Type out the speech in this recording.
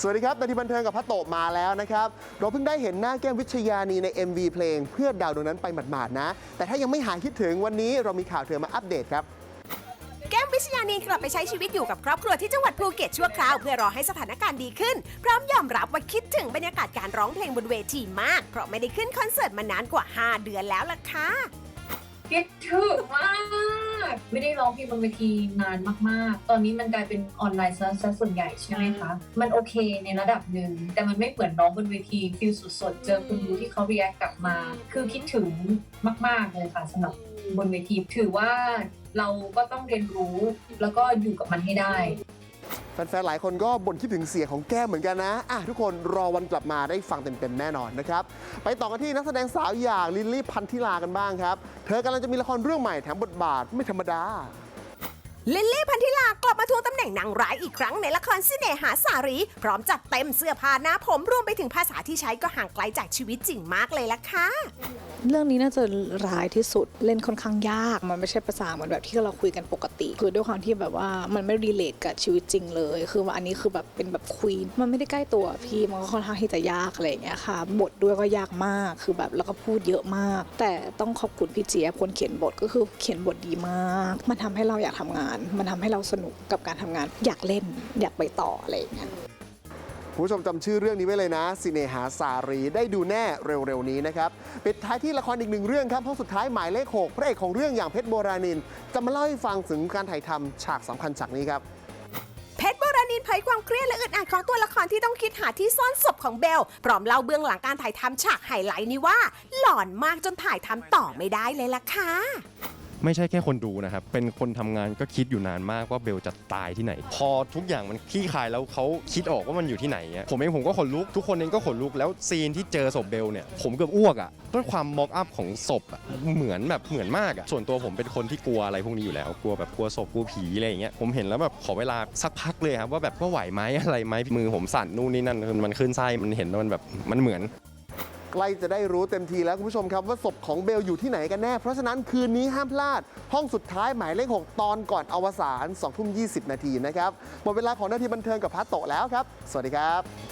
สวัสดีครับนาทีบันเทิงกับพระโตะมาแล้วนะครับ เราเพิ่งได้เห็นหน้าแก้มวิชยานีใน MV เพลง เพื่อดาวดวงนั้นไปหมาดๆนะ แต่ถ้ายังไม่หายคิดถึงวันนี้เรามีข่าวเธอมาอัปเดตครับแก้มวิชญานีกลับไปใช้ชีวิตอยู่กับครอบครัวที่จังหวัดภูเก็ตชั่วคราว เพื่อรอให้สถานการณ์ดีขึ้น พร้อมยอมรับว่าคิดถึงบรรยากาศการร้องเพลงบนเวทีมาก เพราะไม่ได้ขึ้นคอนเสิร์ตมานานกว่า 5 เดือนแล้วล่ะค่ะคิดถึงมาก ไม่ได้ร้องเพลงบนเวทีนานมากๆ ตอนนี้มันกลายเป็นออนไลน์ซะซะส่วนใหญ่ใช่ไหมคะ มันโอเคในระดับหนึ่ง แต่มันไม่เหมือนร้องบนเวทีฟิลสดๆ เจอคนดูที่เขาเรียกกลับมา คือคิดถึงมาก ๆ เลยค่ะสำหรับบนเวทีถือว่าเราก็ต้องเรียนรู้แล้วก็อยู่กับมันให้ได้ แฟนๆ หลายคนก็บ่นคิดถึงเสียงของแก้มเหมือนกันนะอะทุกคนรอวันกลับมาได้ฟังเต็มๆ แน่นอนนะครับ ไปต่อกันที่นักแสดงสาวอย่างลิลลี่พันธิลากันบ้างครับ เธอกำลังจะมีละครเรื่องใหม่แถมบทบาทไม่ธรรมดา ลิลลี่พันธิลากลับมาทวงตำแหน่งนางร้ายอีกครั้งในละครสิเนหาสารี พร้อมจัดเต็มเสื้อผ้าหน้าผมรวมไปถึงภาษาที่ใช้ก็ห่างไกลจากชีวิตจริงมากเลยล่ะค่ะ เรื่องนี้น่าจะร้ายที่สุดเล่นค่อนข้างยาก มันไม่ใช่ภาษาเหมือนแบบที่เราคุยกันปกติ คือด้วยความที่แบบว่ามันไม่รีเลทกับชีวิตจริงเลย คือว่าอันนี้คือแบบเป็นแบบควีนมันไม่ได้ใกล้ตัวพี่มันก็ค่อนข้างที่จะยากอะไรอย่างเงี้ยค่ะ บทด้วยก็ยากมากคือแบบแล้วก็พูดเยอะมาก แต่ต้องขอบคุณพี่เจี๊ยบคนเขียนบทก็คือเขียนบทดีมาก มันทำให้เราอยากทำงานมันทำให้เราสนุกกับการทำงาน อยากเล่น อยากไปต่ออะไรอย่างเงี้ยคุณผู้ชมจำชื่อเรื่องนี้ไว้เลยนะสิเนหาสารีได้ดูแน่เร็วๆนี้นะครับปิดท้ายที่ละครอีกหนึ่งเรื่องครับห้องสุดท้ายหมายเลข6พระเอกของเรื่องอย่างเพชรโบราณิน จะมาเล่าให้ฟังถึงการถ่ายทำฉากสำคัญฉากนี้ครับเพชรโบราณินเผยความเครียดและอึดอัดของตัวละครที่ต้องคิดหาที่ซ่อนศพของเบล พร้อมเล่าเบื้องหลังการถ่ายทำฉากไฮไลท์นี้ว่า หลอนมากจนถ่ายทำต่อไม่ได้เลยล่ะค่ะ ไม่ใช่แค่คนดูนะครับ เป็นคนทำงานก็คิดอยู่นานมากว่าเบลจะตายที่ไหน พอทุกอย่างมันคลี่คลายแล้วเขาคิดออกว่ามันอยู่ที่ไหนอะผมเองผมก็ขนลุก ทุกคนเองก็ขนลุก แล้วซีนที่เจอศพเบลเนี่ย ผมเกือบอ้วกอะด้วยความมอกอัพของศพอะเหมือนแบบเหมือนมากอะส่วนตัวผมเป็นคนที่กลัวอะไรพวกนี้อยู่แล้ว กลัวแบบกลัวศพกลัวผีอะไรอย่างเงี้ย ผมเห็นแล้วแบบขอเวลาสักพักเลยครับว่าแบบว่าไหวไหมอะไรไหมมือผมสั่นนู่นนี่นั่นมันขึ้นไส้มันเห็นแล้วมันแบบมันเหมือน ใกล้จะได้รู้เต็มทีแล้วคุณผู้ชมครับว่าศพของเบลอยู่ที่ไหนกันแน่ เพราะฉะนั้นคืนนี้ห้ามพลาด ห้องสุดท้ายหมายเลข 6 ตอนก่อนอวสาน2ทุ่ม20 นาทีนะครับ หมดเวลาของนาทีบันเทิงกับพัตโตแล้วครับ สวัสดีครับ